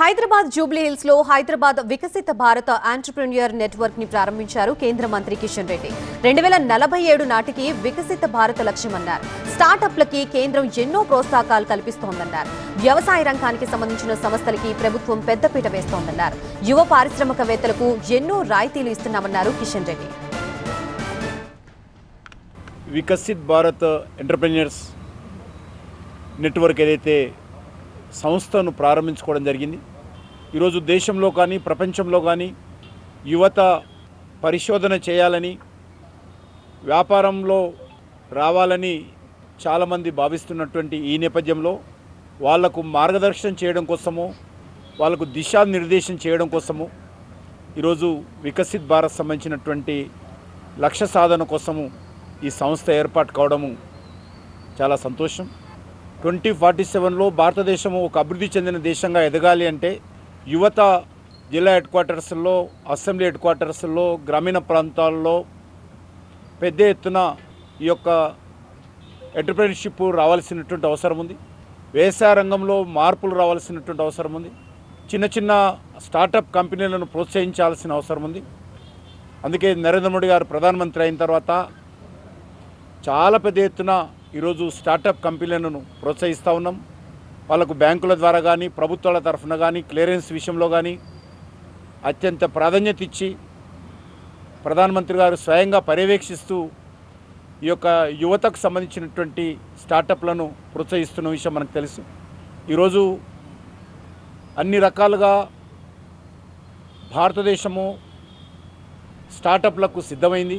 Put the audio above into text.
Hyderabad Jubilee హిల్స్లో హైదరాబాద్ వికసిత భారత ఆంటర్ప్రెన్యూర్ నెట్వర్క్ని ప్రారంభించారు కేంద్ర మంత్రి కిషన్ రెడ్డి. రెండు వేల నలభై ఏడు నాటికి వికసిత భారత లక్ష్యమన్నారు. స్టార్టప్లకి కేంద్రం ఎన్నో ప్రోత్సాహకాలు కల్పిస్తోందన్నారు. వ్యవసాయ రంగానికి సంబంధించిన సంస్థలకి ప్రభుత్వం పెద్దపీట వేస్తోందన్నారు. యువ పారిశ్రామికవేత్తలకు ఎన్నో రాయితీలు ఇస్తున్నామన్నారు కిషన్ రెడ్డి. వికసిత్ భారత్ ఎంటర్ప్రెన్యూర్స్ నెట్వర్క్ ఏదైతే సంస్థను ప్రారంభించుకోవడం జరిగింది ఈరోజు దేశంలో కానీ ప్రపంచంలో కానీ యువత పరిశోధన చేయాలని వ్యాపారంలో రావాలని చాలామంది భావిస్తున్నటువంటి ఈ నేపథ్యంలో వాళ్ళకు మార్గదర్శనం చేయడం కోసము వాళ్ళకు దిశానిర్దేశం చేయడం కోసము ఈరోజు వికసిత్ భారత్ సంబంధించినటువంటి లక్ష్య సాధన కోసము ఈ సంస్థ ఏర్పాటు కావడము చాలా సంతోషం. ట్వంటీ ఫార్టీ సెవెన్లో భారతదేశము ఒక అభివృద్ధి చెందిన దేశంగా ఎదగాలి అంటే యువత జిల్లా హెడ్ క్వార్టర్స్లో అసెంబ్లీ హెడ్ క్వార్టర్స్లో గ్రామీణ ప్రాంతాల్లో పెద్ద ఎత్తున ఈ యొక్క ఎంటర్ప్రెన్షిప్ రావాల్సినటువంటి అవసరం ఉంది. వ్యవసాయ రంగంలో మార్పులు రావాల్సినటువంటి అవసరం ఉంది. చిన్న చిన్న స్టార్టప్ కంపెనీలను ప్రోత్సహించాల్సిన అవసరం ఉంది. అందుకే నరేంద్ర మోడీ గారు ప్రధానమంత్రి అయిన తర్వాత చాలా పెద్ద ఎత్తున ఈరోజు స్టార్టప్ కంపెనీలను ప్రోత్సహిస్తూ ఉన్నాం. వాళ్ళకు బ్యాంకుల ద్వారా కానీ ప్రభుత్వాల తరఫున కానీ క్లియరెన్స్ విషయంలో కానీ అత్యంత ప్రాధాన్యత ఇచ్చి ప్రధానమంత్రి గారు స్వయంగా పర్యవేక్షిస్తూ ఈ యొక్క యువతకు సంబంధించినటువంటి స్టార్టప్లను ప్రోత్సహిస్తున్న విషయం మనకు తెలుసు. ఈరోజు అన్ని రకాలుగా భారతదేశము స్టార్టప్లకు సిద్ధమైంది.